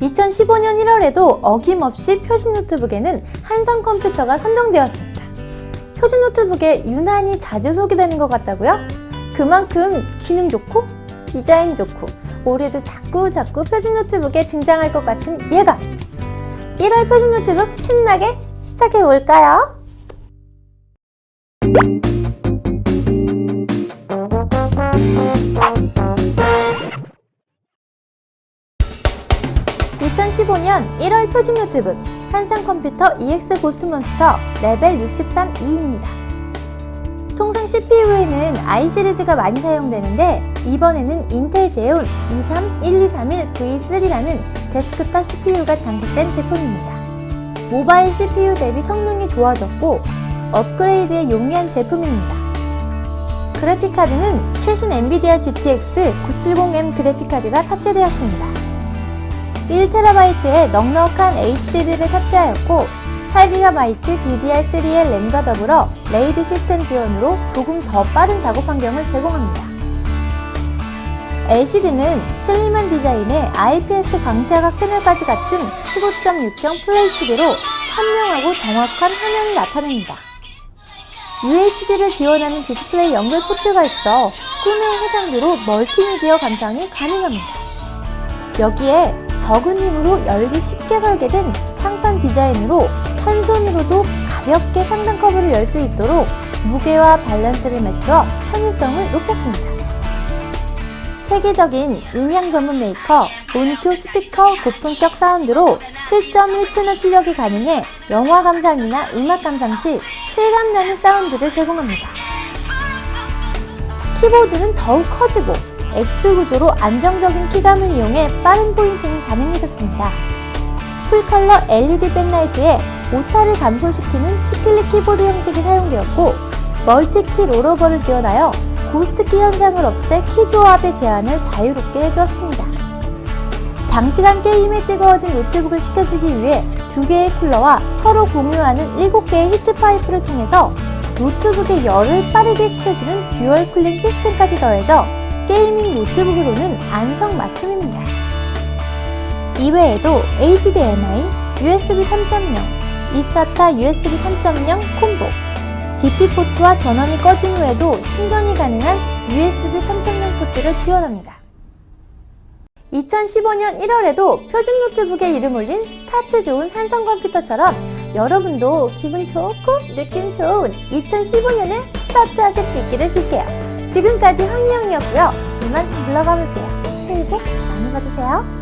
2015년 1월에도 어김없이 표준 노트북에는 한성 컴퓨터가 선정되었습니다. 표준 노트북에 유난히 자주 소개되는 것 같다고요? 그만큼 기능 좋고 디자인 좋고 올해도 자꾸 자꾸 표준 노트북에 등장할 것 같은 예감. 1월 표준 노트북 신나게 시작해 볼까요? (2015년 1월) 표준 노트북 한상 컴퓨터 EX 고스몬스터 레벨 63E입니다. 통상 CPU에는 i 시리즈가 많이 사용되는데 이번에는 인텔 제온 231231V3라는 데스크탑 CPU가 장착된 제품입니다. 모바일 CPU 대비 성능이 좋아졌고 업그레이드에 용이한 제품입니다. 그래픽카드는 최신 엔비디아 GTX 970M 그래픽카드가 탑재되었습니다. 1TB의 넉넉한 HDD를 탑재하였고 8GB DDR3의 램과 더불어 레이드 시스템 지원으로 조금 더 빠른 작업 환경을 제공합니다. LCD는 슬림한 디자인에 IPS 광시야각 패널까지 갖춘 15.6형 FHD로 선명하고 정확한 화면을 나타냅니다. UHD를 지원하는 디스플레이 연결 포트가 있어 꿈의 해상도로 멀티미디어 감상이 가능합니다. 여기에 적은 힘으로 열기 쉽게 설계된 상판 디자인으로 한 손으로도 가볍게 상단 커브를 열 수 있도록 무게와 밸런스를 맞춰 편의성을 높였습니다. 세계적인 음향 전문 메이커 온큐 스피커 고품격 사운드로 7.1채널 출력이 가능해 영화 감상이나 음악 감상 시 실감나는 사운드를 제공합니다. 키보드는 더욱 커지고 X 구조로 안정적인 키감을 이용해 빠른 포인팅 이 가능해졌습니다. 풀컬러 LED 백라이트에 오타를 감소시키는 치클릭 키보드 형식이 사용되었고 멀티키 롤오버를 지원하여 고스트 키 현상을 없애 키 조합의 제한을 자유롭게 해주었습니다. 장시간 게임에 뜨거워진 노트북을 식혀주기 위해 두 개의 쿨러와 서로 공유하는 7개의 히트 파이프를 통해서 노트북의 열을 빠르게 식혀주는 듀얼 쿨링 시스템까지 더해져 게이밍 노트북으로는 안성 맞춤입니다. 이외에도 HDMI, USB 3.0, eSATA USB 3.0 콤보, DP 포트와 전원이 꺼진 후에도 충전이 가능한 USB 3.0 포트를 지원합니다. 2015년 1월에도 표준 노트북에 이름 올린 스타트 좋은 한성 컴퓨터처럼 여러분도 기분 좋고 느낌 좋은 2015년에 스타트 하실 수 있기를 빌게요. 지금까지 황희영이었고요. 이만 물러가 볼게요. 새해 복 많이 받으세요.